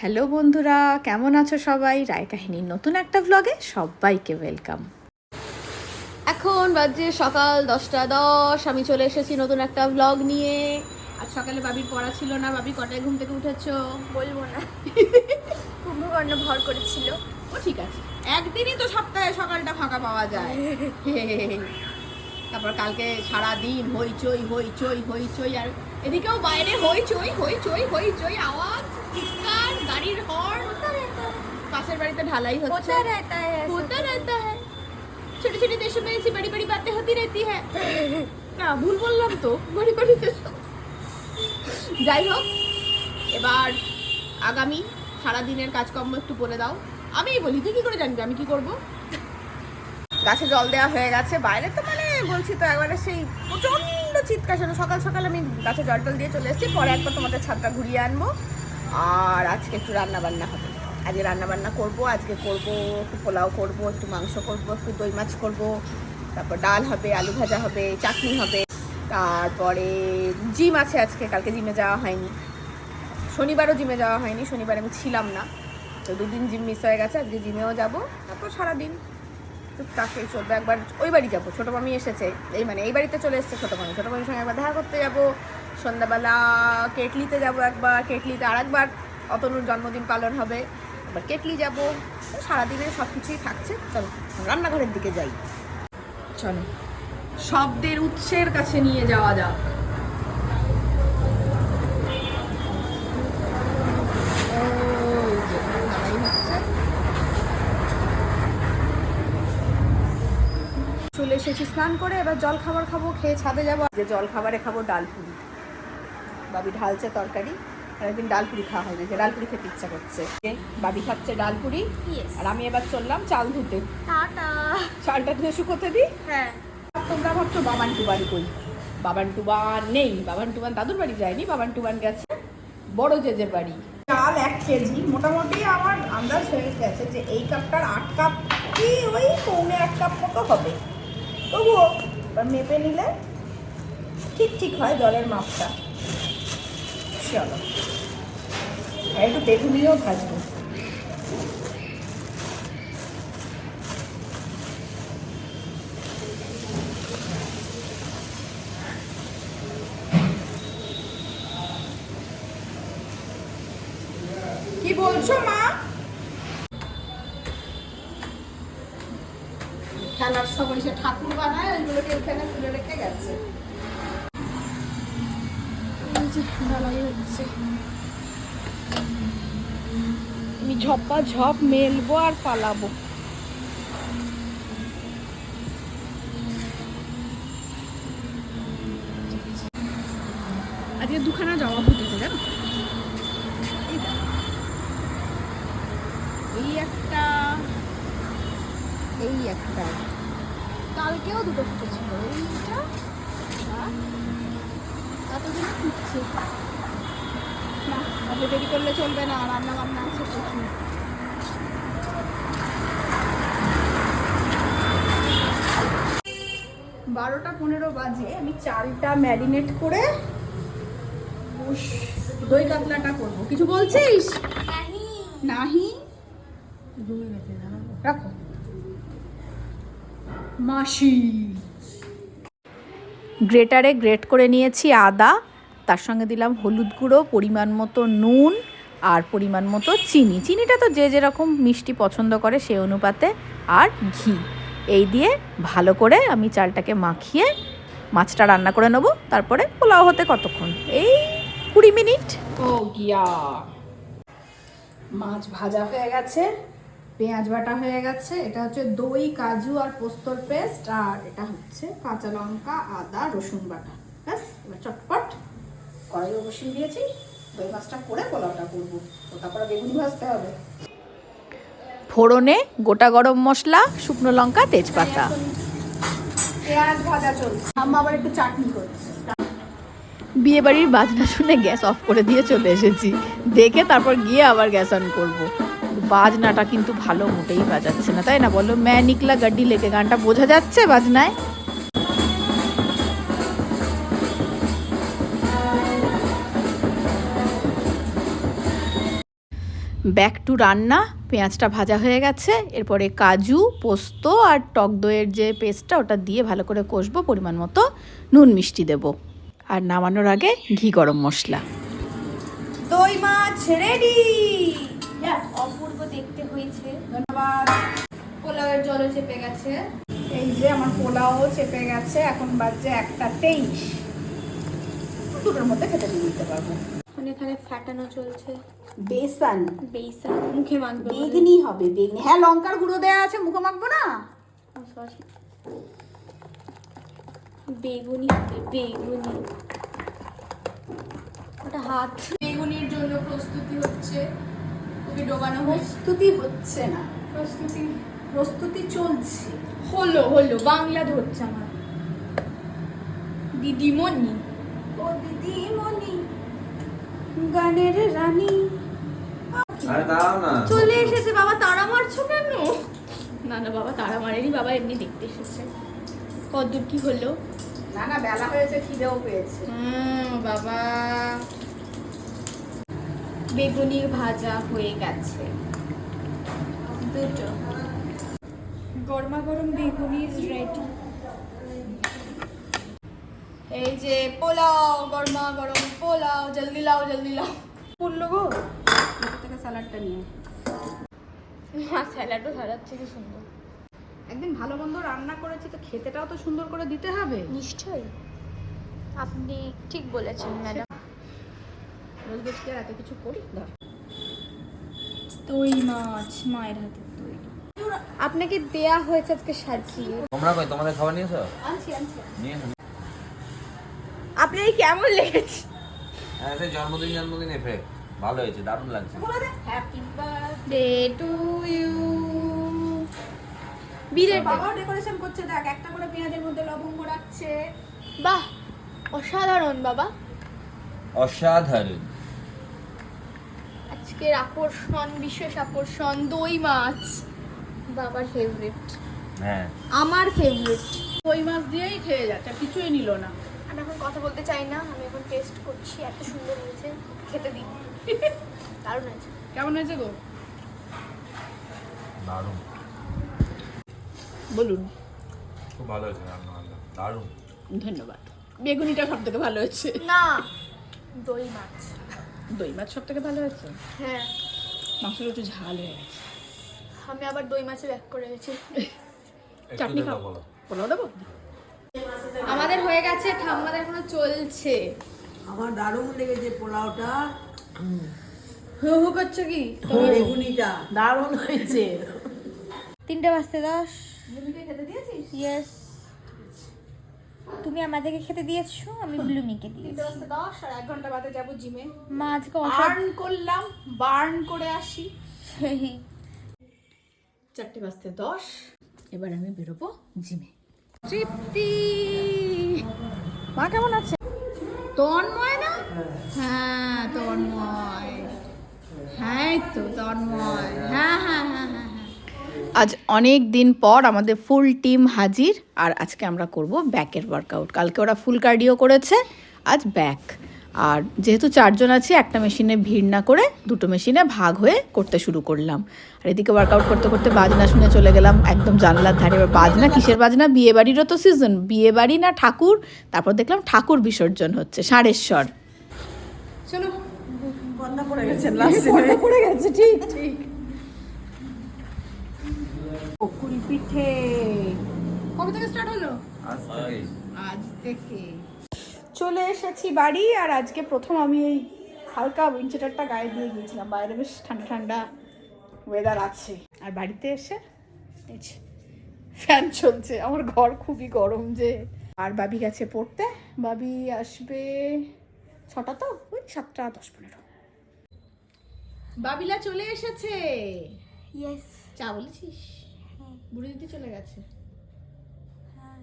Hello বন্ধুরা কেমন আছো সবাই? রায় কাহিনীর নতুন একটা ব্লগে সবাইকে ওয়েলকাম এখন বাজে সকাল দশটা দশ আমি চলে এসেছি নতুন একটা ব্লগ নিয়ে। আজ সকালে বাবির পড়া ছিল না বাবি কটায় ঘুম থেকে উঠেছো? বলব না। কুম্ভকর্ণ ভর করেছিল। ও ঠিক আছে। একদিনই তো সপ্তাহে সকালটা ফাঁকা পাওয়া যায়। তারপর কালকে সারা দিন হইচই হইচই হইচই আর এদিকেও বাইরে হইচই হইচই হইচই আওয়াজ। গাড়ির হর্ন পাশের বাড়িতে ঢালাই হচ্ছে होता रहता है ऐसा। होता रहता है छोटे छोटे देशों में ऐसी बड़ी बड़ी बातें होती रहती है না ভুল বললাম তো বড়ি বড়ি দেশ যাই হোক এবার আগামী সারাদিনের কাজকর্ম একটু বলে দাও আমিই বলি তুই কি করে জানবি আমি কি করব গাছে জল দেওয়া হয়ে গেছে বাইরে তো মানে বলছি তো একবারে সেই প্রচণ্ড চিৎকার শোনো সকাল সকাল আমি গাছে জল টল দিয়ে চলে এসেছি পরে একবার তোমাদের ছাদটা ঘুরিয়ে আনবো আর আজকে একটু রান্না বান্না হবে। আজকে রান্না বান্না করব, আজকে করব একটু পোলাও করব, একটু মাংস করব, একটু দই মাছ করব, তারপর ডাল হবে, আলু ভাজা হবে, চাটনি হবে, তারপরে জিম আছে আজকে, কালকে জিমে যাওয়া হয়নি। শনিবারও জিমে যাওয়া হয়নি, শনিবার আমি ছিলাম না, তো দুদিন জিম মিস হয়ে গেছে, আজকে জিমেও যাব, তারপর সারাদিন। টুকটাকে চলবে। একবার ওই বাড়ি যাব। ছোটো মামি এসেছে। এই মানে এই বাড়িতে চলে এসেছে ছোটো মামি। ছোটো মামির সঙ্গে একবার দেখা করতে যাব। সন্ধ্যাবেলা কেটলিতে যাব একবার। কেটলিতে আর একবার অতনুর জন্মদিন পালন হবে। একবার কেটলি যাব। সারাদিনে সব কিছুই থাকছে। চলো, রান্নাঘরের দিকে যাই। চলো। শব্দের উৎসের কাছে নিয়ে যাওয়া যাক ওই যে, ঢালাই হচ্ছে। চলে এসেছি স্নান করে এবার জল খাবার খাব খেয়ে ছাদে যাব। যে জল খাবারে খাব ডাল পুরি। বাবি ঢালছে তরকারি আর একদিন ডাল পুরি খাওয়া হয়নি যে ডাল পুরি খেতে ইচ্ছা করছে। বাবি খাচ্ছে ডাল পুরি. আর আমি এবার চললাম চাল ধুতে। টাটা। চালটা ধুয়ে শুকোতে দিই? হ্যাঁ। তোমরা ভাবছ বাবান টুবান কই? বাবান টুবান নেই বাবান টুবান দাদুর বাড়ি যায়নি বাবান টুবান গেছে বড় জেজের বাড়ি। চাল এক কেজি মোটামুটি আমার আন্দাজ হয়ে গেছে যে এই কাপটার আট কাপ কি ওই পৌনে এক কাপ মতো হবে। তবুও মেপে নিলে ঠিক ঠিক হয় জলের মাপটা। চলো। আর একটু বেগুনিও ভাজবো। কি বলছো মা? খেলার সময় সে ঠাকুর বানায় ওইগুলোকে এখানে তুলে রেখে গেছে। আমি ঝপা ঝপ মেলবো আর পালাবো। আজকে দুখানা জবা ফুটেছে জানো? এই একটা এই একটা। কালকেও দুটো ফুটেছিল এইটা এতদিন ফুটছে। না তাহলে দেরি করলে চলবে না রান্না বান্না আছে প্রচুর। বারোটা পনেরো বাজে আমি চালটা ম্যারিনেট করে দই কাতলাটা করব। কিছু বলছিস? নাহি। রাখো। মাসি গ্রেটারে গ্রেট করে নিয়েছি আদা তার সঙ্গে দিলাম হলুদ গুঁড়ো পরিমাণ মতো নুন আর পরিমাণ মতো চিনি। চিনিটা তো যে যেরকম মিষ্টি পছন্দ করে সে অনুপাতে আর ঘি। এই দিয়ে ভালো করে আমি চালটাকে মাখিয়ে মাছটা রান্না করে নেব তারপরে পোলাও হতে কতক্ষণ? এই কুড়ি মিনিট। ও গিয়া। মাছ ভাজা হয়ে গেছে। পেঁয়াজ বাটা হয়ে গেছে এটা হচ্ছে দই কাজু আর পোস্তর পেস্ট আর এটা হচ্ছে কাঁচা লঙ্কা আদা রসুন বাটা। ব্যাস এবার চটপট কড়াইও বসিয়ে দিয়েছি। দই মাছটা করে পোলাওটা করব। তো তারপরে বেগুনি ভাজতে হবে। ফোড়নে গোটা গরম মশলা শুকনো লঙ্কা তেজপাতা। পেঁয়াজ ভাজা চলছে। আম্মা আবার একটু চাটনি করছে। বিয়ে বাড়ির বাজনা শুনে গ্যাস অফ করে দিয়ে চলে এসেছি। দেখে তারপর গিয়ে আবার গ্যাস অন করব। বাজনাটা কিন্তু ভালো মোটেই বাজাচ্ছে না, তাই না বলো? ম্যা নিকলা গাড্ডি লেকে গানটা বোঝা যাচ্ছে বাজনায়? ব্যাক টু রান্না, পেঁয়াজটা ভাজা হয়ে গেছে, এরপরে কাজু, পোস্ত আর টক দইয়ের যে পেস্টটা ওটা দিয়ে ভালো করে কষবো, পরিমাণ মতো নুন মিষ্টি দেব। আর নামানোর আগে ঘি গরম মশলা। দই মাছ রেডি অপূর্ব দেখতে হয়েছে। ধন্যবাদ। পোলাওয়ের জলও চেপে গেছে। এই যে আমার পোলাও চেপে গেছে এখন বাজে একটা তেইশ। দুটোর মধ্যে খেতে দিয়ে দিতে পারব? এখন ফাটানো চলছে। বেসন। বেসন। মুখে মাখবে। বেগনি হবে বেগনি। হ্যাঁ লঙ্কার গুঁড়ো দেওয়া আছে মুখে মাখবো না? Sorry। বেগুনি হবে বেগুনি। ওটা হাত। বেগুনির জন্য প্রস্তুতি হচ্ছে। ওকে ডোবানো প্রস্তুতি হচ্ছে না। প্রস্তুতি প্রস্তুতি চলছে। হলো হলো বাংলা ধরছে আমার। দিদিমণি। ও দিদি মনি গানের রানী। আরে দাঁড়াও না। চলে এসেছে বাবা তারা মারছো কেন? না না বাবা তারা মারেনি বাবা এমনি দেখতে এসেছে। কদ্দূর কি হলো? না না বেলা হয়েছে খিদেও পেয়েছে। হুম বাবা বেগুনির ভাজা হয়ে গেছে। দুটো। গরমা গরম বেগুনি ইজ রেডি এই যে পোলাও গরমা গরম পোলাও জলদি লাও জলদি লাও। বলল গো। থেকে স্যালাডটা নিয়ে হ্যাঁ স্যালাডও স্যালাড থেকে সুন্দর। একদিন ভালো মন্দ রান্না করেছি তো খেতেটাও তো সুন্দর করে দিতে হবে। নিশ্চয়ই। আপনি ঠিক বলেছেন ম্যাডাম। রোজ রোজ কি আর এত কিছু করি? ধর। মাছ মায়ের হাতে তৈরি। আপনাকে দেয়া হয়েছে আজকে সাজিয়ে। তোমরা কই তোমাদের খাবার নিয়েছো? আনছি আনছি। নিয়ে এসো। আপনার কেমন লেগেছে? হ্যাঁ জন্মদিন জন্মদিন এফেক্ট ভালো হয়েছে দারুণ লাগছে। হ্যাপি ডে টু ইউ বাবাও ডেকোরেশন করছে দেখ একটা করে পেঁয়াজের মধ্যে লবঙ্গ রাখছে। বাহ অসাধারণ বাবা। অসাধারণ। আজকের আকর্ষণ বিশেষ আকর্ষণ দই মাছ। বাবার ফেভারিট হ্যাঁ। আমার ফেভারিট ওই মাছ দিয়েই খেয়ে যাচ্ছে আর কিছুই নিল না। আমি এখন কথা বলতে চাই না আমি এখন টেস্ট করছি এত সুন্দর হয়েছে খেতে দিই দারুণ আছে কেমন হয়েছে গো? দারুণ। বলুন। খুব ভালো হয়েছে রান্না দারুণ। ধন্যবাদ। বেগুনিটা সব থেকে ভালো হয়েছে। না দই মাছ। দই মাছ সব থেকে ভালো হয়েছে? হ্যাঁ। মাংসটা একটু ঝাল হয়ে গেছে। আমি আবার দই মাছে ব্যাক করে গেছি চাটনি খাও। পোলাও দেবো? আমাদের হয়ে গেছে ঠাম্মাদের এখনও চলছে। আমার দারুণ লেগেছে পোলাওটা। হু হু করছ কি? বেগুনিটা। দারুণ হয়েছে। তিনটে বাজতে দশ। খেতে দিয়েছিস? ইয়েস তুমি আমাদেরকে খেতে দিয়েছ আমি ব্লুমিকে দিয়েছি। দশ আর এক ঘণ্টা বাদে যাব জিমে। মা আজকে বার্ন করলাম বার্ন করে আসি। চারটে বাজতে দশ এবার আমি বেরোবো জিমে। তৃপ্তি! মা কেমন আছে? তন্ময় না? হ্যাঁ। তন্ময়। হ্যাঁ তো তন্ময়। হ্যাঁ হ্যাঁ হ্যাঁ হ্যাঁ। আজ অনেক দিন পর আমাদের ফুল টিম হাজির। আর আজকে আমরা করব ব্যাকের ওয়ার্কআউট কালকে ওরা ফুল কার্ডিও করেছে আজ ব্যাক আর যেহেতু চারজন আছি একটা মেশিনে ভিড় না করে দুটো মেশিনে ভাগ হয়ে করতে শুরু করলাম। আর এদিকে ওয়ার্কআউট করতে করতে বাজনা শুনে চলে গেলাম একদম জানলার ধারে। এবার বাজনা কিসের বাজনা? বিয়ে বাড়িরও তো সিজন বিয়ে বাড়ি না ঠাকুর? তারপর দেখলাম ঠাকুর বিসর্জন হচ্ছে ষাঁড়েশ্বর চলো পড়ে গেছে ঠিক ঠিক। পিঠে কবে থেকে স্টার্ট হলো? আজ থেকেই আজ থেকে। চলে এসেছি বাড়ি আর আজকে প্রথম আমি এই হালকা উইন্টারটা গায়ে দিয়ে গিয়েছিলাম। বাইরে বেশ ঠান্ডা ঠান্ডা ওয়েদার আছে। আর বাড়িতে এসে ফ্যান চলছে। আমার ঘর খুবই গরম যে। আর বাবি গেছে পড়তে। বাবি আসবে ছটা তো? ওই সাতটা দশ পনেরো। বাবিলা চলে এসেছে। ইয়েস চা বলেছিস? বুড়ি দিদি চলে গেছে? হ্যাঁ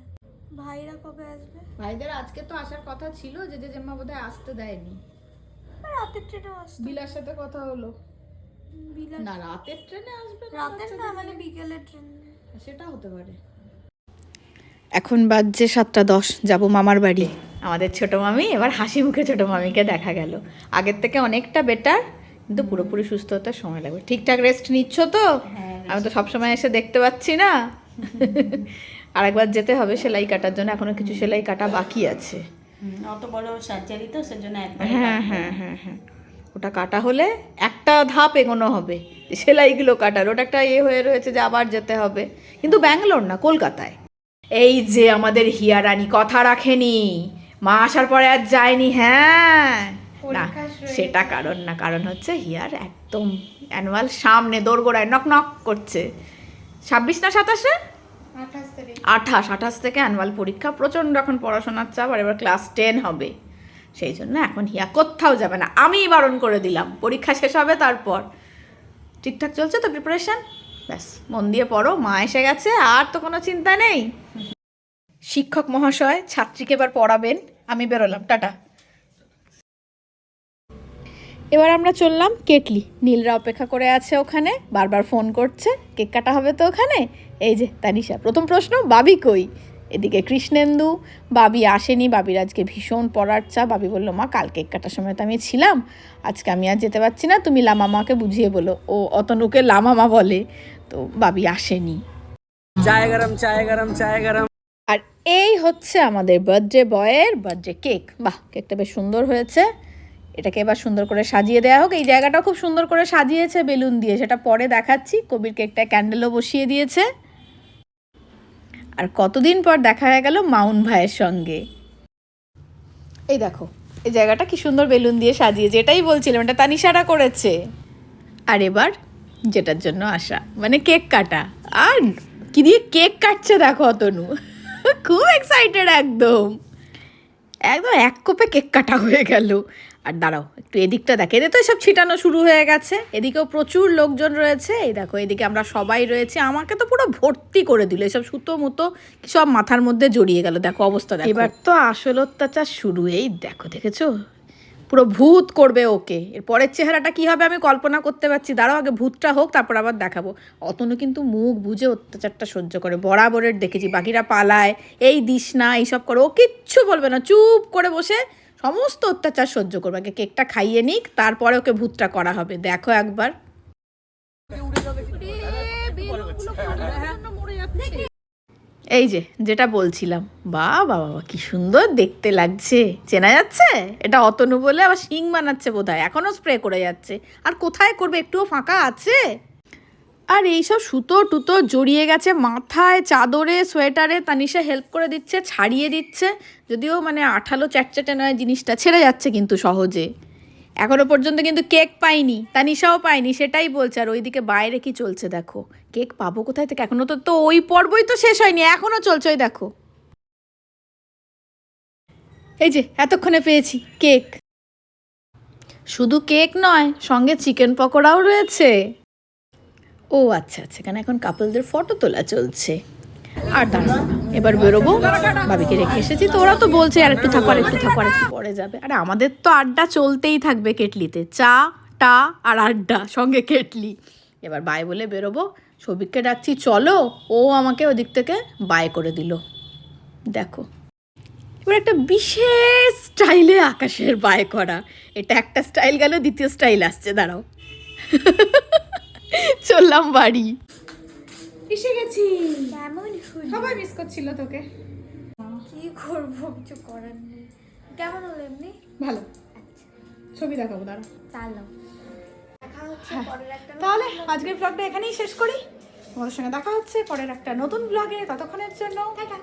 ভাইরা কবে আসবে? ভাইদের আজকে তো আসার কথা ছিল যে যে জাম্মা বোধহয় আসতে দেয়নি। রাতের ট্রেনে আসবে বিলার সাথে কথা হলো। বিলা না রাতের ট্রেনে আসবে রাতের না মানে বিকেলের ট্রেন। সেটা হতে পারে। এখন বাজছে সাতটা দশ যাব মামার বাড়ি। আমাদের ছোট মামি এবার হাসি মুখে ছোট মামিকে দেখা গেল। আগের থেকে অনেকটা বেটার কিন্তু পুরোপুরি সুস্থ হতে সময় লাগবে। ঠিকঠাক রেস্ট নিচ্ছ তো? হ্যাঁ, আমি তো সবসময় এসে দেখতে পাচ্ছি না। আরেকবার যেতে হবে সেলাই কাটার জন্য এখনও কিছু সেলাই কাটা বাকি আছে। অত বড় সার্জারি তো সেজন্য হ্যাঁ হ্যাঁ হ্যাঁ হ্যাঁ। ওটা কাটা হলে একটা ধাপ এগোনো হবে সেলাইগুলো কাটার। ওটা একটা এ হয়ে রয়েছে যে আবার যেতে হবে। কিন্তু ব্যাঙ্গালোর না কলকাতায়। এই যে আমাদের হিয়ারানি কথা রাখেনি। মা আসার পরে আর যায়নি হ্যাঁ। না সেটা কারণ না কারণ হচ্ছে হিয়ার একদম অ্যানুয়াল সামনে দোরগোড়ায় নক নক করছে। ছাব্বিশ না সাতাশে? আঠাশ আঠাশ থেকে অ্যানুয়াল পরীক্ষা প্রচণ্ড এখন পড়াশোনার চাপ আর এবার ক্লাস টেন হবে। সেই জন্য এখন হিয়া কোথাও যাবে না। আমিই বারণ করে দিলাম পরীক্ষা শেষ হবে তারপর। ঠিকঠাক চলছে তো প্রিপারেশন ব্যাস মন দিয়ে পড়ো মা এসে গেছে আর তো কোনো চিন্তা নেই। শিক্ষক মহাশয় ছাত্রীকে এবার পড়াবেন। আমি বেরোলাম টাটা। এবার আমরা চললাম কেটলি। নীলরা অপেক্ষা করে আছে ওখানে বারবার ফোন করছে কেক কাটা হবে তো ওখানে? এই যে তানিশা প্রথম প্রশ্ন বাবি কই? এদিকে কৃষ্ণেন্দু বাবি আসেনি বাবির আজকে ভীষণ পড়ার চাপ। বাবি বলল মা কাল কেক কাটার সময় তো আমি ছিলাম। আজকে আমি আর যেতে পারছি না। তুমি লামামাকে বুঝিয়ে বলো। ও অতনুকে লামামা বলে। তো বাবি আসেনি। চায় গরম চায় গরম চায় গরম আর এই হচ্ছে আমাদের বার্থডে বয়ের বার্থডে কেক। বাহ কেকটা বেশ সুন্দর হয়েছে। এটাকে এবার সুন্দর করে সাজিয়ে দেওয়া হোক। এই জায়গাটা খুব সুন্দর করে সাজিয়েছে বেলুন দিয়ে। সেটা পরে দেখাচ্ছি। কবির কেকটা ক্যান্ডেলও বসিয়ে দিয়েছে। আর কতদিন পর দেখা হয়ে গেল মাউন ভাইয়ের সঙ্গে। এই দেখো, এই জায়গাটা কি সুন্দর বেলুন দিয়ে সাজিয়েছে। এটাই বলছিলাম, এটা তানিশারা করেছে। আর এবার যেটার জন্য আসা মানে কেক কাটা। আর কি দিয়ে কেক কাটছে দেখো অতনু। খুব এক্সাইটেড একদম। একদম এক কোপে কেক কাটা হয়ে গেল। আর দাঁড়াও, একটু এদিকটা দেখে, এদের তো সব ছিটানো শুরু হয়ে গেছে। এদিকেও প্রচুর লোকজন রয়েছে। এই দেখো, এদিকে আমরা সবাই রয়েছে। আমাকে তো পুরো ভর্তি করে দিল, এসব সুতো, মুতো, সব মাথার মধ্যে জড়িয়ে গেল। দেখো অবস্থা এবার তো আসল অত্যাচার শুরু। এই দেখো, দেখেছ? পুরো ভূত করবে ওকে। এর পরের চেহারাটা কি হবে আমি কল্পনা করতে পারছি। দাঁড়াও, আগে ভূতটা হোক, তারপর আবার দেখাবো। অতনু কিন্তু মুখ বুঝে অত্যাচারটা সহ্য করে। বরাবরের দেখেছি, বাকিরা পালায়, এই দিস না, এইসব করে। ও কিচ্ছু বলবে না, চুপ করে বসে সমস্ত অত্যাচার সহ্য করবে। আগে কেকটা খাইয়ে নিক, তারপরে ওকে ভূতটা করা হবে। দেখো একবার। এই যে, যেটা বলছিলাম। বা বাবা বাবা কি সুন্দর দেখতে লাগছে। চেনা যাচ্ছে? এটা অতনু বলে আবার শিং বানাচ্ছে বোধহয়। এখনও স্প্রে করে যাচ্ছে। আর কোথায় করবে? একটুও ফাঁকা আছে? আর এইসব সুতো টুতো জড়িয়ে গেছে মাথায়, চাদরে, সোয়েটারে। তানিশা হেল্প করে দিচ্ছে, ছাড়িয়ে দিচ্ছে। যদিও মানে আঠালো চ্যাটচ্যাটে নয়, জিনিসটা ছেড়ে যাচ্ছে কিন্তু সহজে। এখনও পর্যন্ত কিন্তু কেক পাইনি, তানিশাও পাইনি, সেটাই বলছে। আর ওইদিকে বাইরে কি চলছে দেখো? কেক পাবো কোথায় থেকে? এখনও তো তো ওই পর্বই তো শেষ হয়নি, এখনও চলছে ওই দেখো। এই যে, এতক্ষণে পেয়েছি কেক। শুধু কেক নয়, সঙ্গে চিকেন পকোড়াও রয়েছে। ও আচ্ছা আচ্ছা এখানে এখন কাপলদের ফটো তোলা চলছে। আর দাঁড়া এবার বেরোবো বাবিকে রেখে এসেছি। তো ওরা তো বলছে আর একটু থাকো আর একটু থাকো আর একটু পরে যাবে। আরে আমাদের তো আড্ডা চলতেই থাকবে কেটলিতে। চা টা আর আড্ডা সঙ্গে কেটলি। এবার বাই বলে বেরোবো। সবিককে ডাকছি চলো। ও আমাকে ওদিক থেকে বাই করে দিল। দেখো এবার একটা বিশেষ স্টাইলে আকাশের বাই করা। এটা একটা স্টাইল গেল দ্বিতীয় স্টাইল আসছে দাঁড়াও। চললাম বাড়ি। এসে গেছি। কেমন সবাই মিস করছিল তোকে। কি করব কিছু করার নেই। কেমন হলো এমনি? ভালো। ছবি দেখাবো দাঁড়া। চালো দেখা হচ্ছে তাহলে আজকের ব্লগটা এখানেই শেষ করি। তোমাদের সঙ্গে দেখা হচ্ছে পরের একটা নতুন ব্লগে ততক্ষণের জন্য টাটা।